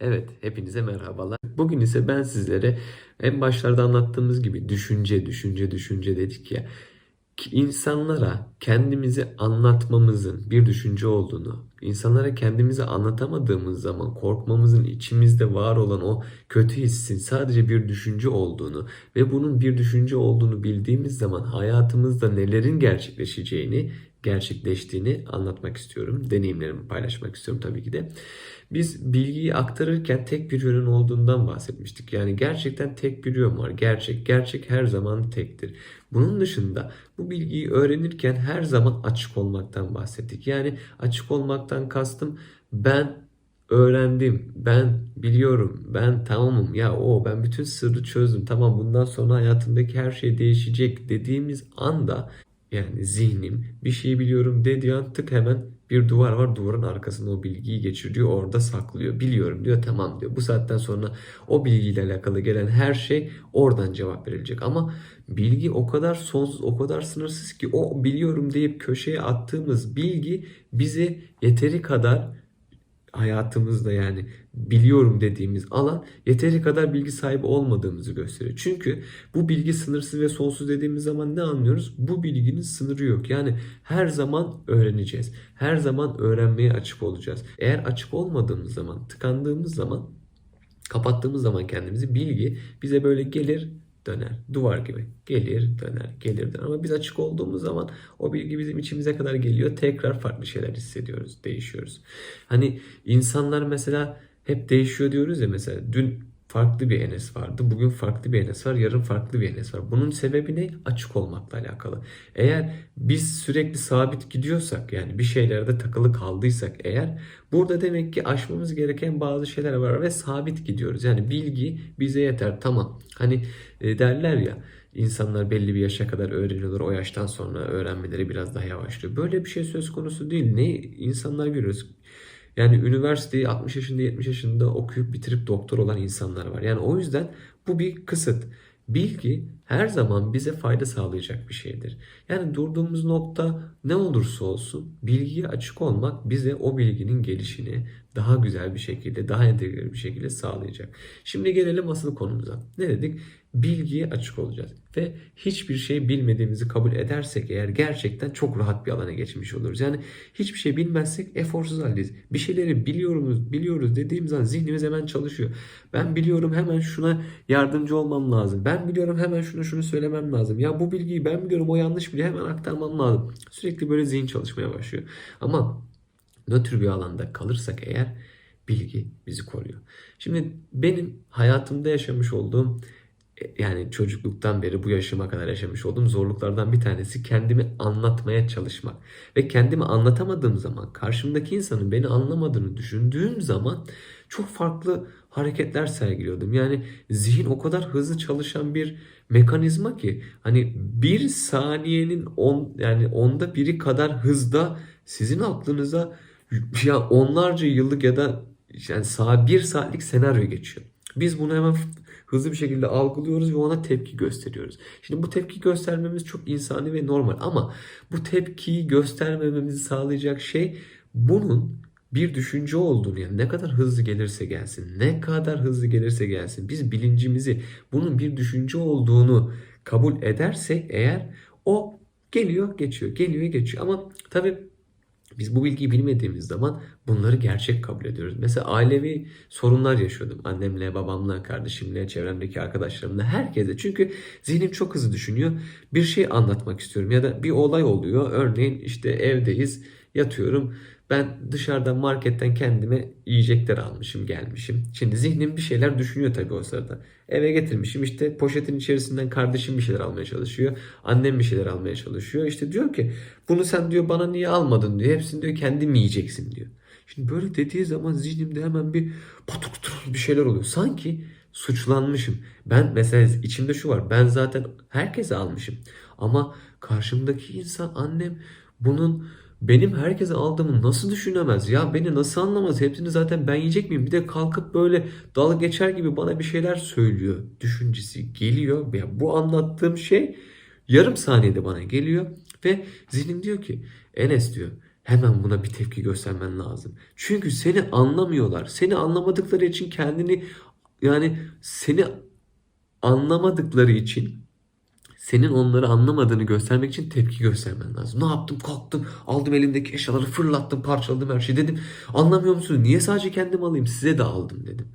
Evet, hepinize merhabalar. Bugün ise ben sizlere en başlarda anlattığımız gibi düşünce, düşünce, düşünce dedik ya. İnsanlara kendimizi anlatmamızın bir düşünce olduğunu, insanlara kendimizi anlatamadığımız zaman korkmamızın içimizde var olan o kötü hissin sadece bir düşünce olduğunu ve bunun bir düşünce olduğunu bildiğimiz zaman hayatımızda nelerin gerçekleşeceğini, gerçekleştiğini anlatmak istiyorum. Deneyimlerimi paylaşmak istiyorum tabii ki de. Biz bilgiyi aktarırken tek bir yönün olduğundan bahsetmiştik. Yani gerçekten tek bir yön var. Gerçek, gerçek her zaman tektir. Bunun dışında bu bilgiyi öğrenirken her zaman açık olmaktan bahsettik. Yani açık olmaktan kastım ben öğrendim, ben biliyorum, ben tamamım ya o ben bütün sırrı çözdüm tamam bundan sonra hayatımdaki her şey değişecek dediğimiz anda yani zihnim bir şeyi biliyorum dediği an tık hemen bir duvar var. Duvarın arkasında o bilgiyi geçiriyor. Orada saklıyor. Biliyorum diyor. Tamam diyor. Bu saatten sonra o bilgiyle alakalı gelen her şey oradan cevap verilecek. Ama bilgi o kadar sonsuz, o kadar sınırsız ki o biliyorum deyip köşeye attığımız bilgi bize yeteri kadar hayatımızda yani biliyorum dediğimiz alan yeteri kadar bilgi sahibi olmadığımızı gösteriyor. Çünkü bu bilgi sınırsız ve sonsuz dediğimiz zaman ne anlıyoruz? Bu bilginin sınırı yok. Yani her zaman öğreneceğiz. Her zaman öğrenmeye açık olacağız. Eğer açık olmadığımız zaman, tıkandığımız zaman, kapattığımız zaman kendimizi bilgi bize böyle gelir döner. Duvar gibi. Gelir döner, gelir döner. Ama biz açık olduğumuz zaman o bilgi bizim içimize kadar geliyor. Tekrar farklı şeyler hissediyoruz, değişiyoruz. Hani insanlar mesela hep değişiyor diyoruz ya mesela dün farklı bir Enes vardı. Bugün farklı bir Enes var. Yarın farklı bir Enes var. Bunun sebebi ne? Açık olmakla alakalı. Eğer biz sürekli sabit gidiyorsak yani bir şeylerde takılı kaldıysak eğer burada demek ki aşmamız gereken bazı şeyler var ve sabit gidiyoruz. Yani bilgi bize yeter. Tamam. Hani e, derler ya insanlar belli bir yaşa kadar öğreniyorlar. O yaştan sonra öğrenmeleri biraz daha yavaşlıyor. Böyle bir şey söz konusu değil. Ne insanlar görüyoruz. Yani üniversiteyi 60 yaşında 70 yaşında okuyup bitirip doktor olan insanlar var. Yani o yüzden bu bir kısıt. Bilgi her zaman bize fayda sağlayacak bir şeydir. Yani durduğumuz nokta ne olursa olsun bilgiye açık olmak bize o bilginin gelişini daha güzel bir şekilde, daha entegre bir şekilde sağlayacak. Şimdi gelelim asıl konumuza. Ne dedik? Bilgiye açık olacağız. Ve hiçbir şey bilmediğimizi kabul edersek eğer gerçekten çok rahat bir alana geçmiş oluruz. Yani hiçbir şey bilmezsek eforsuz haldeyiz. Bir şeyleri biliyoruz, biliyoruz dediğimiz zaman zihnimiz hemen çalışıyor. Ben biliyorum hemen şuna yardımcı olmam lazım. Ben biliyorum hemen şunu şunu söylemem lazım. Ya bu bilgiyi ben biliyorum o yanlış biliyor hemen aktarmam lazım. Sürekli böyle zihin çalışmaya başlıyor. Ama nötr bir alanda kalırsak eğer bilgi bizi koruyor. Şimdi benim hayatımda yaşamış olduğum yani çocukluktan beri bu yaşıma kadar yaşamış olduğum zorluklardan bir tanesi kendimi anlatmaya çalışmak. Ve kendimi anlatamadığım zaman, karşımdaki insanın beni anlamadığını düşündüğüm zaman çok farklı hareketler sergiliyordum. Yani zihin o kadar hızlı çalışan bir mekanizma ki hani bir saniyenin on yani onda biri kadar hızda sizin aklınıza ya onlarca yıllık ya da yani saat bir saatlik senaryo geçiyor. Biz bunu hemen hızlı bir şekilde algılıyoruz ve ona tepki gösteriyoruz. Şimdi bu tepki göstermemiz çok insani ve normal ama bu tepkiyi göstermememizi sağlayacak şey bunun bir düşünce olduğunu yani ne kadar hızlı gelirse gelsin, ne kadar hızlı gelirse gelsin biz bilincimizi bunun bir düşünce olduğunu kabul edersek eğer o geliyor geçiyor, geliyor geçiyor ama tabii biz bu bilgiyi bilmediğimiz zaman bunları gerçek kabul ediyoruz. Mesela ailevi sorunlar yaşıyordum. Annemle, babamla, kardeşimle, çevremdeki arkadaşlarımla, herkese. Çünkü zihnim çok hızlı düşünüyor. Bir şey anlatmak istiyorum ya da bir olay oluyor. Örneğin işte evdeyiz, yatıyorum. Ben dışarıdan marketten kendime yiyecekler almışım gelmişim. Şimdi zihnim bir şeyler düşünüyor tabii o sırada. Eve getirmişim işte poşetin içerisinden kardeşim bir şeyler almaya çalışıyor. Annem bir şeyler almaya çalışıyor. İşte diyor ki bunu sen diyor bana niye almadın diyor. Hepsini diyor kendin yiyeceksin diyor. Şimdi böyle dediği zaman zihnimde hemen bir patuk bir şeyler oluyor. Sanki suçlanmışım. Ben mesela içimde şu var. Ben zaten herkese almışım. Ama karşımdaki insan annem bunun benim herkese aldığımı nasıl düşünemez? Ya beni nasıl anlamaz? Hepsini zaten ben yiyecek miyim? Bir de kalkıp böyle dal geçer gibi bana bir şeyler söylüyor. Düşüncesi geliyor. Ya bu anlattığım şey yarım saniyede bana geliyor. Ve zihnim diyor ki Enes diyor hemen buna bir tepki göstermen lazım. Çünkü seni anlamıyorlar. Seni anlamadıkları için kendini yani seni anlamadıkları için senin onları anlamadığını göstermek için tepki göstermen lazım. Ne yaptım? Kalktım, aldım elimdeki eşyaları fırlattım, parçaladım her şeyi dedim. Anlamıyor musunuz? Niye sadece kendim alayım? Size de aldım dedim.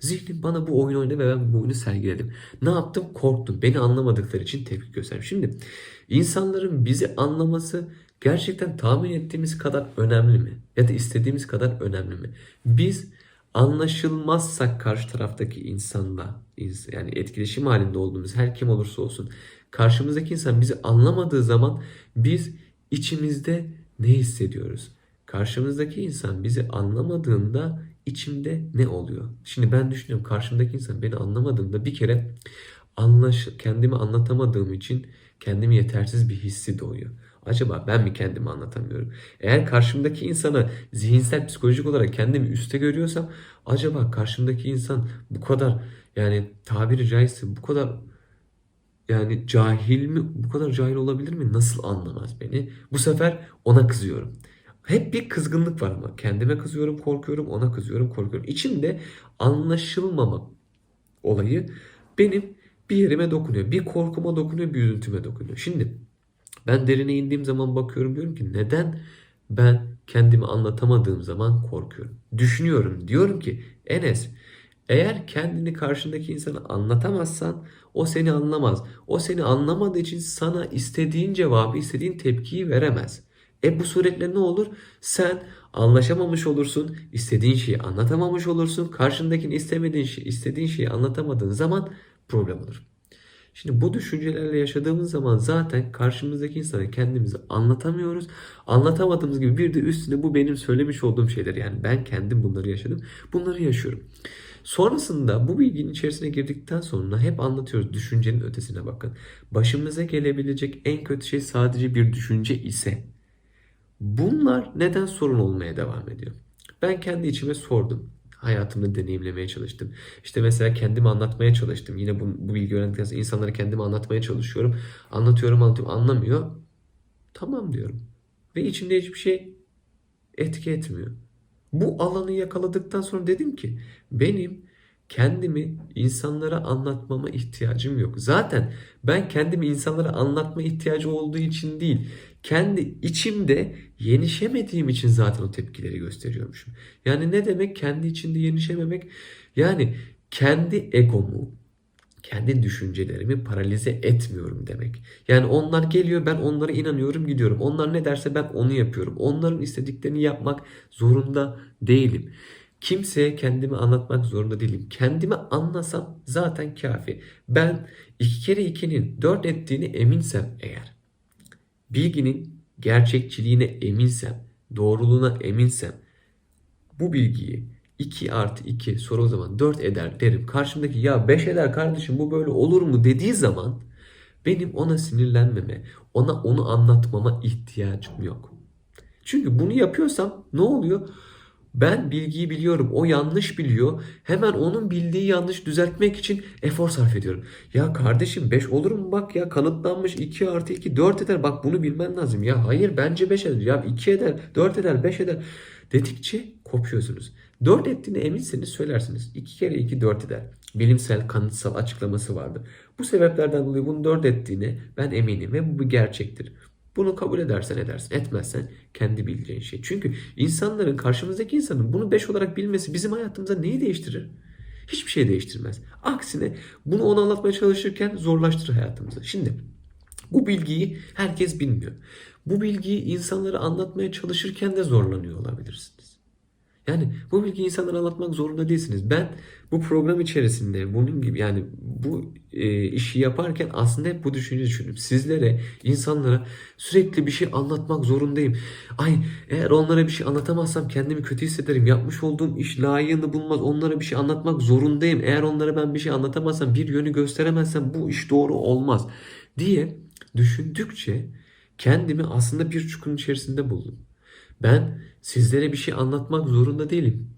Zihnim bana bu oyunu oynadı ve ben bu oyunu sergiledim. Ne yaptım? Korktum. Beni anlamadıkları için tepki gösterdim. Şimdi insanların bizi anlaması gerçekten tahmin ettiğimiz kadar önemli mi? Ya da istediğimiz kadar önemli mi? Biz anlaşılmazsak karşı taraftaki insanla ins- yani etkileşim halinde olduğumuz her kim olursa olsun karşımızdaki insan bizi anlamadığı zaman biz içimizde ne hissediyoruz? Karşımızdaki insan bizi anlamadığında içimde ne oluyor? Şimdi ben düşünüyorum karşımdaki insan beni anlamadığında bir kere anlaş kendimi anlatamadığım için kendimi yetersiz bir hissi doğuyor. Acaba ben mi kendimi anlatamıyorum? Eğer karşımdaki insana zihinsel psikolojik olarak kendimi üste görüyorsam acaba karşımdaki insan bu kadar yani tabiri caizse bu kadar yani cahil mi bu kadar cahil olabilir mi? Nasıl anlamaz beni? Bu sefer ona kızıyorum. Hep bir kızgınlık var ama kendime kızıyorum, korkuyorum, ona kızıyorum, korkuyorum. İçimde anlaşılmama olayı benim bir yerime dokunuyor. Bir korkuma dokunuyor, bir üzüntüme dokunuyor. Şimdi ben derine indiğim zaman bakıyorum diyorum ki neden ben kendimi anlatamadığım zaman korkuyorum. Düşünüyorum diyorum ki Enes eğer kendini karşındaki insana anlatamazsan o seni anlamaz. O seni anlamadığı için sana istediğin cevabı, istediğin tepkiyi veremez. E bu suretle ne olur? Sen anlaşamamış olursun, istediğin şeyi anlatamamış olursun. Karşındakini istemediğin şey, istediğin şeyi anlatamadığın zaman problem olur. Şimdi bu düşüncelerle yaşadığımız zaman zaten karşımızdaki insana kendimizi anlatamıyoruz. Anlatamadığımız gibi bir de üstüne bu benim söylemiş olduğum şeyler. Yani ben kendim bunları yaşadım. Bunları yaşıyorum. Sonrasında bu bilginin içerisine girdikten sonra hep anlatıyoruz düşüncenin ötesine bakın. Başımıza gelebilecek en kötü şey sadece bir düşünce ise bunlar neden sorun olmaya devam ediyor? Ben kendi içime sordum. Hayatımda deneyimlemeye çalıştım. İşte mesela kendimi anlatmaya çalıştım. Yine bu, bu bilgi öğrendikten sonra insanlara kendimi anlatmaya çalışıyorum. Anlatıyorum anlatıyorum anlamıyor. Tamam diyorum. Ve içimde hiçbir şey etki etmiyor. Bu alanı yakaladıktan sonra dedim ki benim kendimi insanlara anlatmama ihtiyacım yok. Zaten ben kendimi insanlara anlatma ihtiyacı olduğu için değil, kendi içimde yenişemediğim için zaten o tepkileri gösteriyormuşum. Yani ne demek kendi içinde yenişememek? Yani kendi egomu, kendi düşüncelerimi paralize etmiyorum demek. Yani onlar geliyor ben onlara inanıyorum gidiyorum. Onlar ne derse ben onu yapıyorum. Onların istediklerini yapmak zorunda değilim. Kimseye kendimi anlatmak zorunda değilim. Kendimi anlasam zaten kafi. Ben iki kere ikinin dört ettiğini eminsem eğer, bilginin gerçekçiliğine eminsem, doğruluğuna eminsem, bu bilgiyi 2 artı 2 soru o zaman 4 eder derim. Karşımdaki ya 5 eder kardeşim bu böyle olur mu dediği zaman benim ona sinirlenmeme, ona onu anlatmama ihtiyacım yok. Çünkü bunu yapıyorsam ne oluyor? Ben bilgiyi biliyorum. O yanlış biliyor. Hemen onun bildiği yanlış düzeltmek için efor sarf ediyorum. Ya kardeşim 5 olur mu bak ya kanıtlanmış 2 artı 2 4 eder. Bak bunu bilmen lazım. Ya hayır bence 5 eder. Ya 2 eder 4 eder 5 eder. Dedikçe kopuyorsunuz. 4 ettiğine eminseniz söylersiniz. 2 kere 2 4 eder. Bilimsel kanıtsal açıklaması vardır. Bu sebeplerden dolayı bunu 4 ettiğine ben eminim ve bu bir gerçektir. Bunu kabul edersen edersin. Etmezsen kendi bileceğin şey. Çünkü insanların karşımızdaki insanın bunu 5 olarak bilmesi bizim hayatımıza neyi değiştirir? Hiçbir şey değiştirmez. Aksine bunu ona anlatmaya çalışırken zorlaştırır hayatımızı. Şimdi bu bilgiyi herkes bilmiyor. Bu bilgiyi insanlara anlatmaya çalışırken de zorlanıyor olabilirsiniz. Yani bu bilgiyi insanlara anlatmak zorunda değilsiniz. Ben bu program içerisinde bunun gibi yani bu e, işi yaparken aslında hep bu düşünceyi düşündüm. Sizlere, insanlara sürekli bir şey anlatmak zorundayım. Ay eğer onlara bir şey anlatamazsam kendimi kötü hissederim. Yapmış olduğum iş layığını bulmaz. Onlara bir şey anlatmak zorundayım. Eğer onlara ben bir şey anlatamazsam, bir yönü gösteremezsem bu iş doğru olmaz diye düşündükçe kendimi aslında bir çukurun içerisinde buldum. Ben sizlere bir şey anlatmak zorunda değilim.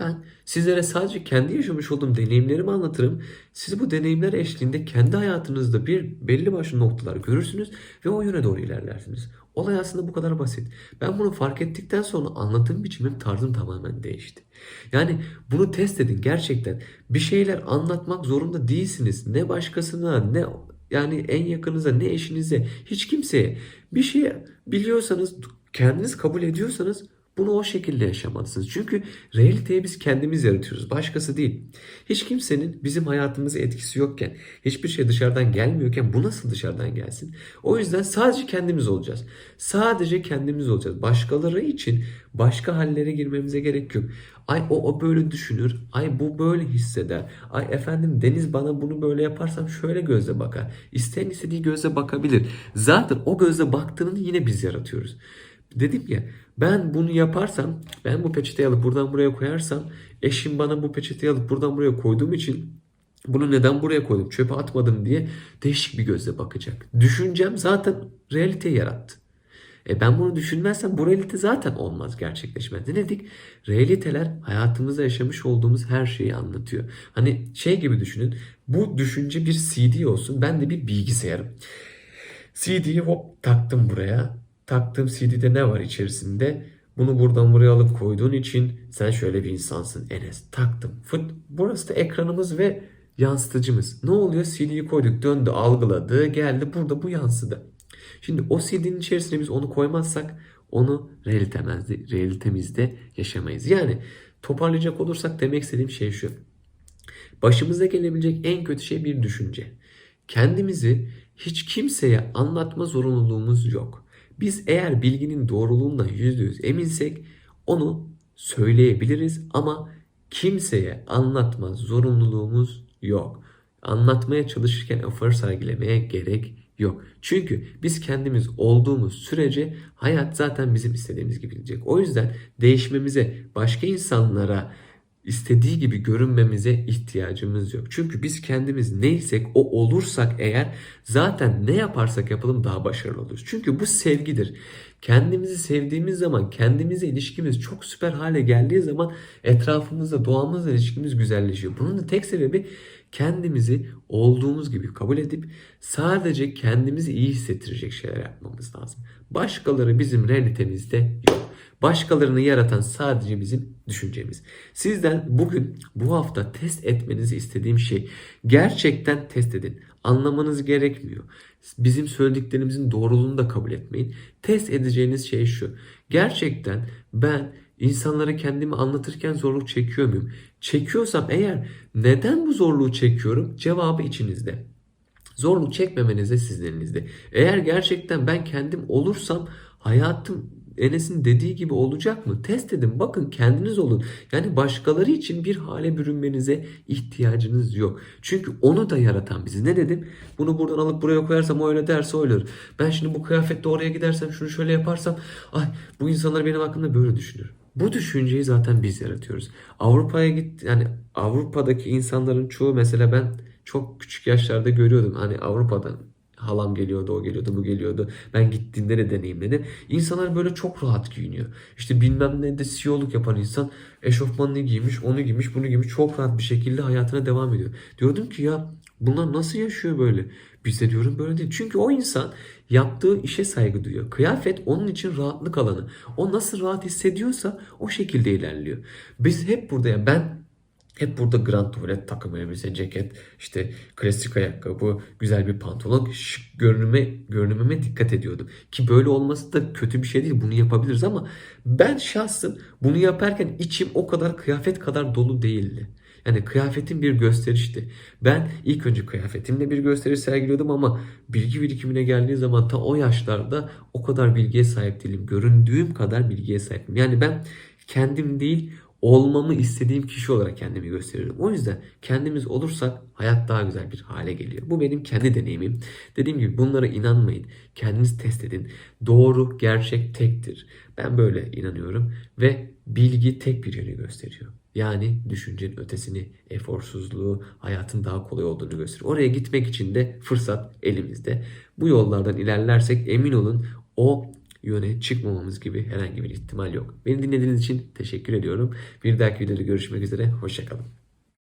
Ben sizlere sadece kendi yaşamış olduğum deneyimlerimi anlatırım. Siz bu deneyimler eşliğinde kendi hayatınızda bir belli başlı noktalar görürsünüz ve o yöne doğru ilerlersiniz. Olay aslında bu kadar basit. Ben bunu fark ettikten sonra anlatım biçimim, tarzım tamamen değişti. Yani bunu test edin gerçekten. Bir şeyler anlatmak zorunda değilsiniz. Ne başkasına ne yani en yakınıza ne eşinize hiç kimseye bir şey biliyorsanız kendiniz kabul ediyorsanız bunu o şekilde yaşamalısınız. Çünkü realiteyi biz kendimiz yaratıyoruz. Başkası değil. Hiç kimsenin bizim hayatımıza etkisi yokken, hiçbir şey dışarıdan gelmiyorken bu nasıl dışarıdan gelsin? O yüzden sadece kendimiz olacağız. Sadece kendimiz olacağız. Başkaları için başka hallere girmemize gerek yok. Ay o, o böyle düşünür. Ay bu böyle hisseder. Ay efendim Deniz bana bunu böyle yaparsam şöyle gözle bakar. İsteyen istediği gözle bakabilir. Zaten o gözle baktığını yine biz yaratıyoruz. Dedim ya ben bunu yaparsam ben bu peçeteyi alıp buradan buraya koyarsam eşim bana bu peçeteyi alıp buradan buraya koyduğum için bunu neden buraya koydum çöpe atmadım diye değişik bir gözle bakacak. Düşüncem zaten realiteyi yarattı. E ben bunu düşünmezsem bu realite zaten olmaz gerçekleşmez. Ne dedik? Realiteler hayatımızda yaşamış olduğumuz her şeyi anlatıyor. Hani şey gibi düşünün. Bu düşünce bir CD olsun. Ben de bir bilgisayarım. CD'yi hop taktım buraya. Taktığım CD'de ne var içerisinde? Bunu buradan buraya alıp koyduğun için sen şöyle bir insansın Enes. Taktım. Fıt. Burası da ekranımız ve yansıtıcımız. Ne oluyor? CD'yi koyduk, döndü, algıladı, geldi. Burada bu yansıdı. Şimdi o CD'nin içerisine biz onu koymazsak onu realitemizde, realitemizde yaşamayız. Yani toparlayacak olursak demek istediğim şey şu. Başımıza gelebilecek en kötü şey bir düşünce. Kendimizi hiç kimseye anlatma zorunluluğumuz yok. Biz eğer bilginin doğruluğundan %100 eminsek onu söyleyebiliriz ama kimseye anlatma zorunluluğumuz yok. Anlatmaya çalışırken efor sergilemeye gerek yok. Çünkü biz kendimiz olduğumuz sürece hayat zaten bizim istediğimiz gibi gidecek. O yüzden değişmemize, başka insanlara istediği gibi görünmemize ihtiyacımız yok. Çünkü biz kendimiz neysek o olursak eğer zaten ne yaparsak yapalım daha başarılı oluruz. Çünkü bu sevgidir. Kendimizi sevdiğimiz zaman kendimize ilişkimiz çok süper hale geldiği zaman etrafımızda doğamızla ilişkimiz güzelleşiyor. Bunun da tek sebebi kendimizi olduğumuz gibi kabul edip sadece kendimizi iyi hissettirecek şeyler yapmamız lazım. Başkaları bizim realitemizde yok. Başkalarını yaratan sadece bizim düşüncemiz. Sizden bugün bu hafta test etmenizi istediğim şey gerçekten test edin. Anlamanız gerekmiyor. Bizim söylediklerimizin doğruluğunu da kabul etmeyin. Test edeceğiniz şey şu. Gerçekten ben insanlara kendimi anlatırken zorluk çekiyor muyum? Çekiyorsam eğer neden bu zorluğu çekiyorum? Cevabı içinizde. Zorluk çekmemeniz de sizin elinizde. Eğer gerçekten ben kendim olursam hayatım Enes'in dediği gibi olacak mı? Test edin. Bakın kendiniz olun. Yani başkaları için bir hale bürünmenize ihtiyacınız yok. Çünkü onu da yaratan bizi. Ne dedim? Bunu buradan alıp buraya koyarsam o öyle derse öyle. Ben şimdi bu kıyafetle oraya gidersem şunu şöyle yaparsam ay bu insanlar benim hakkında böyle düşünür. Bu düşünceyi zaten biz yaratıyoruz. Avrupa'ya git yani Avrupa'daki insanların çoğu mesela ben çok küçük yaşlarda görüyordum. Hani Avrupa'dan halam geliyordu, o geliyordu, bu geliyordu. Ben gittiğimde de deneyimledim. İnsanlar böyle çok rahat giyiniyor. İşte bilmem ne de CEO'luk yapan insan eşofmanını giymiş, onu giymiş, bunu giymiş. Çok rahat bir şekilde hayatına devam ediyor. Diyordum ki ya bunlar nasıl yaşıyor böyle? Biz de diyorum böyle değil. Çünkü o insan yaptığı işe saygı duyuyor. Kıyafet onun için rahatlık alanı. O nasıl rahat hissediyorsa o şekilde ilerliyor. Biz hep burada ya ben hep burada grand tuvalet takım elbise, ceket, işte klasik ayakkabı, güzel bir pantolon, şık görünüme, görünümeme dikkat ediyordum. Ki böyle olması da kötü bir şey değil. Bunu yapabiliriz ama ben şahsım bunu yaparken içim o kadar kıyafet kadar dolu değildi. Yani kıyafetin bir gösterişti. Ben ilk önce kıyafetimle bir gösteriş sergiliyordum ama bilgi birikimine geldiği zaman ta o yaşlarda o kadar bilgiye sahip değilim. Göründüğüm kadar bilgiye sahibim. Yani ben kendim değil olmamı istediğim kişi olarak kendimi gösteririm. O yüzden kendimiz olursak hayat daha güzel bir hale geliyor. Bu benim kendi deneyimim. Dediğim gibi bunlara inanmayın. Kendiniz test edin. Doğru, gerçek tektir. Ben böyle inanıyorum ve bilgi tek bir yönü gösteriyor. Yani düşüncenin ötesini, eforsuzluğu, hayatın daha kolay olduğunu gösteriyor. Oraya gitmek için de fırsat elimizde. Bu yollardan ilerlersek emin olun o yöne çıkmamamız gibi herhangi bir ihtimal yok. Beni dinlediğiniz için teşekkür ediyorum. Bir dahaki videoda görüşmek üzere. Hoşçakalın.